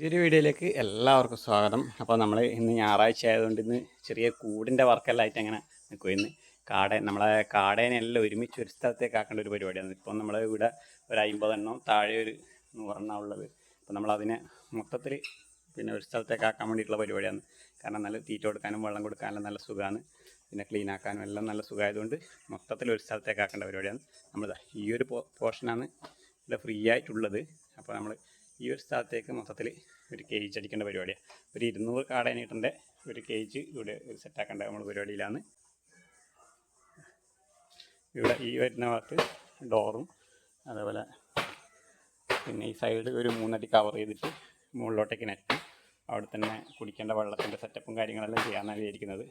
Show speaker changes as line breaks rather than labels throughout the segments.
പുതിയൊരു വീഡിയോയിലേക്ക് എല്ലാവർക്കും സ്വാഗതം. അപ്പോൾ നമ്മൾ ഇന്ന് ഞായറാഴ്ച ആയതുകൊണ്ട് ഇന്ന് ചെറിയ കൂടിന്റെ വർക്കെല്ലാം ആയിട്ട് അങ്ങനെ നിൽക്കും ഇന്ന്. കാട നമ്മളെ കാടേനെല്ലാം ഒരുമിച്ച് ഒരു സ്ഥലത്തേക്ക് ആക്കേണ്ട ഒരു പരിപാടിയാണ്. ഇപ്പോൾ നമ്മൾ ഇവിടെ ഒരു അമ്പതെണ്ണം താഴെ ഒരു നൂറെണ്ണം ഉള്ളത്. അപ്പോൾ നമ്മളതിനെ മൊത്തത്തിൽ പിന്നെ ഒരു സ്ഥലത്തേക്ക് ആക്കാൻ വേണ്ടിയിട്ടുള്ള പരിപാടിയാണ്. കാരണം നല്ല തീറ്റ കൊടുക്കാനും വെള്ളം കൊടുക്കാനും നല്ല സുഖമാണ്. പിന്നെ ക്ലീൻ ആക്കാനും എല്ലാം നല്ല സുഖമായതുകൊണ്ട് മൊത്തത്തിൽ ഒരു സ്ഥലത്തേക്ക് ആക്കേണ്ട പരിപാടിയാണ്. നമ്മൾ ഈ ഒരു പോർഷനാണ് ഇവിടെ ഫ്രീ ആയിട്ടുള്ളത്. അപ്പോൾ നമ്മൾ ഈ ഒരു സ്ഥലത്തേക്ക് മൊത്തത്തിൽ ഒരു കേജ് അടിക്കേണ്ട പരിപാടിയാണ്. ഒരു ഇരുന്നൂറ് കാടേനീട്ടന്റെ ഒരു കേജ് ഇവിടെ സെറ്റാക്കേണ്ട നമ്മൾ പരിപാടിയിലാണ്. ഇവിടെ ഈ വരുന്ന ഭാഗത്ത് ഡോറും അതേപോലെ പിന്നെ ഈ സൈഡ് ഒരു മൂന്നടി കവർ ചെയ്തിട്ട് മുകളിലോട്ടേക്ക് നെറ്റ് അവിടെ തന്നെ കുടിക്കേണ്ട വെള്ളത്തിന്റെ സെറ്റപ്പും കാര്യങ്ങളെല്ലാം ചെയ്യാമെന്നാണ് വിചാരിക്കുന്നത്.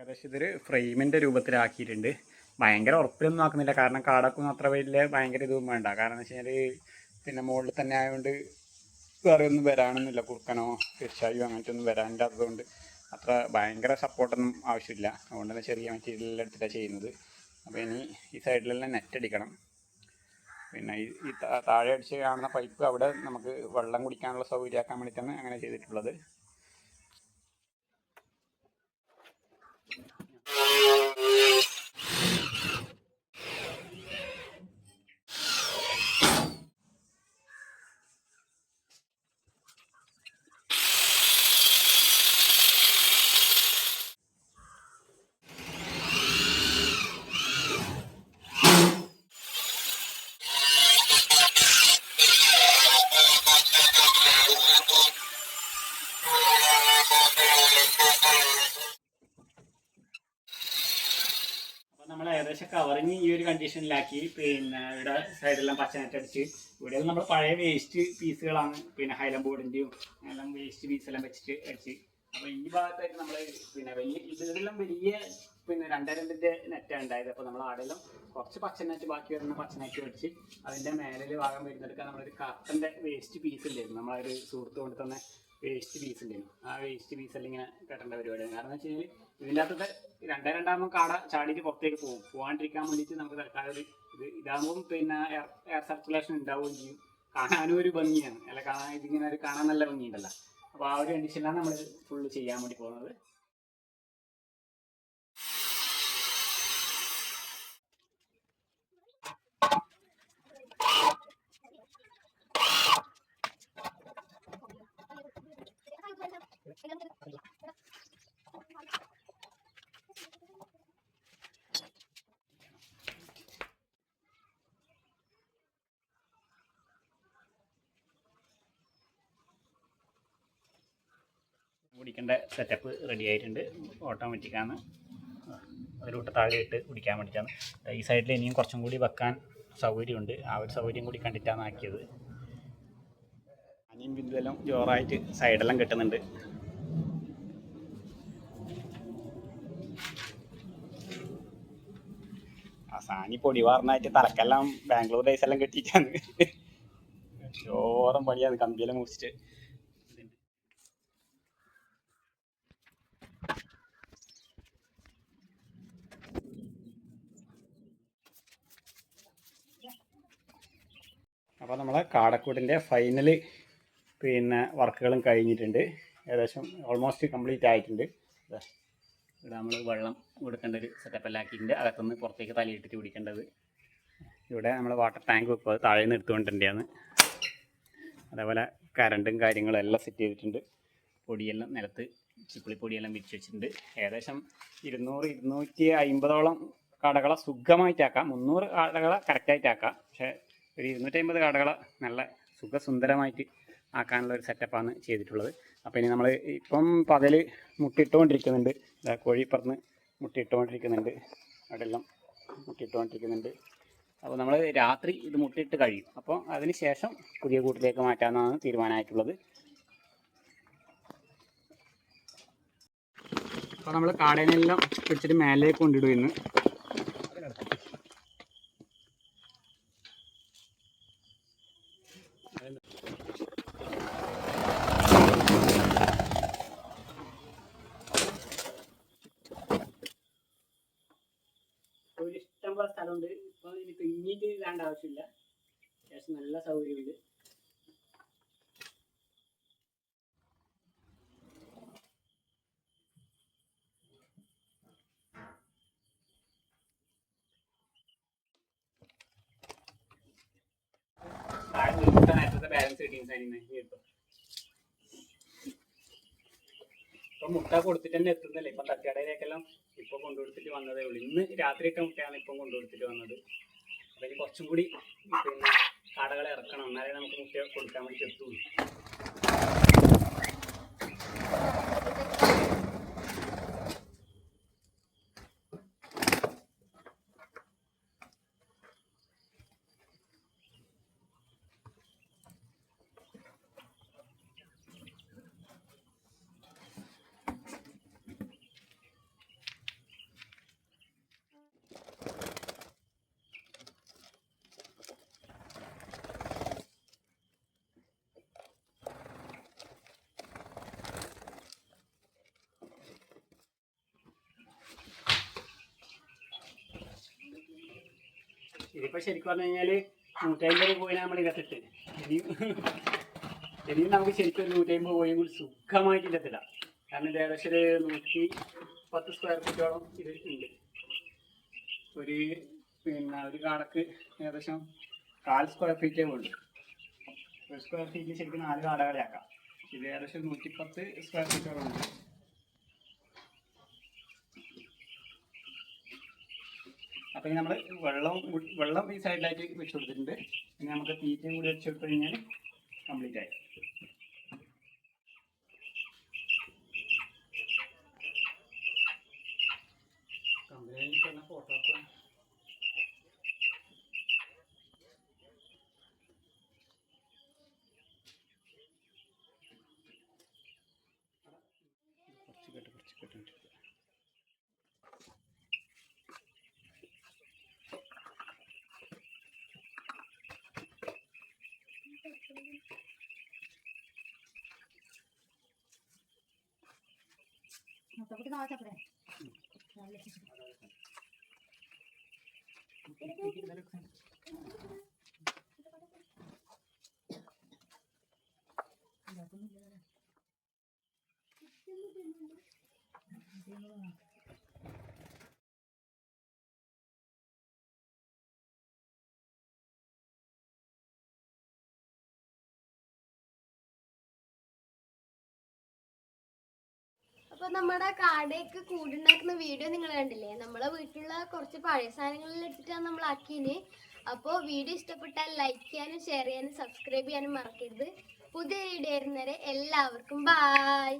ഏകദേശം ഇതൊരു ഫ്രെയിമിന്റെ രൂപത്തിലാക്കിയിട്ടുണ്ട്. ഭയങ്കര ഉറപ്പിലൊന്നും ആക്കുന്നില്ല. കാരണം കാടക്കൊന്നും അത്ര വലിയ ഭയങ്കര ഇതും വേണ്ട. കാരണം എന്ന് പിന്നെ മുകളിൽ തന്നെ ആയതുകൊണ്ട് വേറെ ഒന്നും വരാനൊന്നുമില്ല. കുറുക്കനോ തീർച്ചയായും അങ്ങനത്തെ ഒന്നും വരാനില്ലാത്തതുകൊണ്ട് അത്ര ഭയങ്കര സപ്പോർട്ടൊന്നും ആവശ്യമില്ല. അതുകൊണ്ട് തന്നെ ചെറിയ മെറ്റീരിയലെല്ലാം എടുത്തിട്ടാണ് ചെയ്യുന്നത്. അപ്പോൾ ഇനി ഈ സൈഡിലെല്ലാം നെറ്റ് അടിക്കണം. പിന്നെ ഈ ഈ താഴെ അടിച്ച് കാണുന്ന പൈപ്പ് അവിടെ നമുക്ക് വെള്ളം കുടിക്കാനുള്ള സൗകര്യമാക്കാൻ വേണ്ടിയിട്ടാണ് അങ്ങനെ ചെയ്തിട്ടുള്ളത്. നമ്മൾ ഏകദേശം കവറിങ് ഈ ഒരു കണ്ടീഷനിലാക്കി പിന്നെ ഇവിടെ സൈഡെല്ലാം പച്ചനെറ്റ് അടിച്ച്. ഇവിടെ നമ്മൾ പഴയ വേസ്റ്റ് പീസുകളാണ് പിന്നെ ഹൈലം ബോർഡിന്റെയും എല്ലാം വേസ്റ്റ് പീസെല്ലാം വെച്ചിട്ട് അടിച്ച്. അപ്പോൾ ഈ ഭാഗത്തായിട്ട് നമ്മൾ പിന്നെ വലിയ ഇതിലെല്ലാം വലിയ പിന്നെ രണ്ടേ രണ്ടിന്റെ നെറ്റാണ് ഉണ്ടായത്. അപ്പോൾ നമ്മൾ ആടെല്ലാം കുറച്ച് പച്ചനെറ്റ് ബാക്കി വരുന്ന പച്ചനെറ്റ് അടിച്ച് അതിന്റെ മേലിൽ ഭാഗം വരുന്നെടുക്കാൻ നമ്മളൊരു കർട്ടന്റെ വേസ്റ്റ് പീസ് ഉണ്ടായിരുന്നു നമ്മളൊരു സുഹൃത്ത് കൊണ്ട് തന്നെ വേസ്റ്റ് പീസ് ഉണ്ടായിരുന്നു ആ വേസ്റ്റ് പീസ് എല്ലാം ഇങ്ങനെ കെട്ടേണ്ട പരിപാടിയാണ്. കാരണം എന്ന് വെച്ച് കഴിഞ്ഞാൽ ഇതിന്റെ അകത്തെ രണ്ടേ രണ്ടാകുമ്പോൾ കാട ചാടിയിട്ട് പുറത്തേക്ക് പോകും. പോകാണ്ടിരിക്കാൻ വേണ്ടിയിട്ട് നമുക്ക് തൽക്കാലം ഒരു ഇത് ഇതാകുമ്പോൾ പിന്നെ എയർ എയർ സർക്കുലേഷൻ ഉണ്ടാവുകയും ചെയ്യും. കാണാനും ഒരു ഭംഗിയാണ്. അല്ല കാണാൻ ഇതിങ്ങനെ ഒരു കാണാൻ നല്ല ഭംഗിയുണ്ടല്ലോ. അപ്പോൾ ആ ഒരു കണ്ടീഷനിലാണ് നമ്മൾ ഫുള്ള് ചെയ്യാൻ വേണ്ടി പോകുന്നത്. കുടിക്കേണ്ട സെറ്റപ്പ് റെഡി ആയിട്ടുണ്ട്. ഓട്ടോമാറ്റിക്കാണ് അതിലോട്ട് താഴെ ഇട്ട് കുടിക്കാൻ വേണ്ടിയിട്ടാണ്. ഈ സൈഡിൽ ഇനിയും കുറച്ചും കൂടി വെക്കാൻ സൗകര്യമുണ്ട്. ആ ഒരു സൗകര്യം കൂടി കണ്ടിട്ടാണ് ആക്കിയത്. അനിയും ബിന്ദുവെല്ലാം ജോറായിട്ട് സൈഡെല്ലാം കിട്ടുന്നുണ്ട്. ആ സാനി പൊടി വാർന്നായിട്ട് തലക്കെല്ലാം ബാംഗ്ലൂർ ഡേയ്സ് എല്ലാം കെട്ടിയിട്ടാണ്. ചോറും പണിയാണ് കമ്പിയെല്ലാം മുറിച്ചിട്ട്. അപ്പോൾ നമ്മളെ കാടക്കൂടിന്റെ ഫൈനൽ പിന്നെ വർക്കുകളും കഴിഞ്ഞിട്ടുണ്ട്. ഏകദേശം ഓൾമോസ്റ്റ് കംപ്ലീറ്റ് ആയിട്ടുണ്ട്. ഇവിടെ നമ്മൾ വെള്ളം കൊടുക്കേണ്ട ഒരു സെറ്റപ്പ് എല്ലാം ആക്കിയിട്ടുണ്ട്. അകത്തുനിന്ന് പുറത്തേക്ക് തലയിട്ടിട്ട് കുടിക്കേണ്ടത്. ഇവിടെ നമ്മൾ വാട്ടർ ടാങ്ക് വെക്കുക താഴെ നിന്ന് എടുത്തുകൊണ്ടിന്റെയാണ് അതേപോലെ കറണ്ടും കാര്യങ്ങളും എല്ലാം സെറ്റ് ചെയ്തിട്ടുണ്ട്. പൊടിയെല്ലാം നിലത്ത് ചിപ്പിളിപ്പൊടിയെല്ലാം വിരിച്ച് വെച്ചിട്ടുണ്ട്. ഏകദേശം ഇരുന്നൂറ് ഇരുന്നൂറ്റി അമ്പതോളം കടകളെ സുഖമായിട്ടാക്കാം. മുന്നൂറ് കടകളെ കറക്റ്റായിട്ടാക്കാം പക്ഷേ ഒരു ഇരുന്നൂറ്റമ്പത് കാടകൾ നല്ല സുഖസുന്ദരമായിട്ട് ആക്കാനുള്ള ഒരു സെറ്റപ്പാണ് ചെയ്തിട്ടുള്ളത്. അപ്പോൾ ഇനി നമ്മൾ ഇപ്പം പകൽ മുട്ടിട്ടുകൊണ്ടിരിക്കുന്നുണ്ട്. കോഴി പറന്ന് മുട്ടിയിട്ടുകൊണ്ടിരിക്കുന്നുണ്ട് അവിടെ എല്ലാം മുട്ടിയിട്ടുകൊണ്ടിരിക്കുന്നുണ്ട് അപ്പോൾ നമ്മൾ രാത്രി ഇത് മുട്ടിയിട്ട് കഴിയും. അപ്പോൾ അതിന് ശേഷം പുതിയ കൂട്ടിലേക്ക് മാറ്റാമെന്നാണ് തീരുമാനമായിട്ടുള്ളത്. അപ്പോൾ നമ്മൾ കാടേനെല്ലാം പിടിച്ചിട്ട് മേലേക്ക് കൊണ്ടിടും ഇന്ന് ആയതുകൊണ്ട് ഇപ്പൊ ഇനി പിന്നീട് ഇടാണ്ട് ആവശ്യമില്ല അത്യാവശ്യം നല്ല സൗകര്യമുണ്ട്. ഇപ്പൊ മുട്ട കൊടുത്തിട്ട് തന്നെ എത്തുന്നില്ല? ഇപ്പൊ തട്ടുകടയിലേക്കെല്ലാം ഇപ്പൊ കൊണ്ടുകൊടുത്തിട്ട് വന്നതേ ഉള്ളൂ. ഇന്ന് രാത്രിയൊക്കെ മുട്ടയാണ് ഇപ്പം കൊണ്ടുകൊടുത്തിട്ട് വന്നത്. ഇനി കുറച്ചും കൂടി പിന്നെ കടകളെ ഇറക്കണം. എന്നാലേ നമുക്ക് മുട്ട കൊടുക്കാൻ വേണ്ടി എത്തുള്ളൂ ഇതിപ്പോ ശരിക്കും പറഞ്ഞു കഴിഞ്ഞാൽ നൂറ്റമ്പത് പോയി നമ്മൾ ഇരത്തിട്ട് ഇനിയും ഇനിയും നമുക്ക് ശരിക്കും ഒരു നൂറ്റമ്പത് പോയി കൂടി സുഖമായിട്ട് ഇരത്തില്ല കാരണം ഇത് ഏകദേശം ഒരു നൂറ്റി പത്ത് സ്ക്വയർ ഫീറ്റോളം ഇത് ഉണ്ട് ഒരു പിന്നെ ഒരു കാടക്ക് ഏകദേശം കാൽ സ്ക്വയർ ഫീറ്റേ ഉള്ളൂ. ഒരു സ്ക്വയർ ഫീറ്റ് ശരിക്കും നാല് കാടകളെ ആക്കാം. ഇത് ഏകദേശം നൂറ്റിപ്പത്ത് സ്ക്വയർ ഫീറ്റോളം ഉണ്ട്. അപ്പൊ ഇനി നമ്മൾ വെള്ളം വെള്ളം ഈ സൈഡിലായിട്ട് വെച്ച് കൊടുത്തിട്ടുണ്ട്. ഇനി നമുക്ക് തീറ്റയും കൂടി വെച്ച് കൊടുത്തു കഴിഞ്ഞാൽ കംപ്ലീറ്റ് ആയി. കുറച്ച് കേട്ട് കുറച്ച് കേട്ടിട്ട്
మొత్తం కావచ్చు
അപ്പൊ നമ്മുടെ കാടയൊക്കെ കൂടുണ്ടാക്കുന്ന വീഡിയോ നിങ്ങൾ കണ്ടില്ലേ? നമ്മളെ വീട്ടിലുള്ള കുറച്ച് പഴയ സാധനങ്ങളിൽ എടുത്തിട്ടാണ് നമ്മൾ ആക്കിയത് അപ്പോൾ വീഡിയോ ഇഷ്ടപ്പെട്ടാൽ ലൈക്ക് ചെയ്യാനും ഷെയർ ചെയ്യാനും സബ്സ്ക്രൈബ് ചെയ്യാനും മറക്കരുത്. പുതിയ വീഡിയോ വരുന്നവരെ എല്ലാവർക്കും ബായ്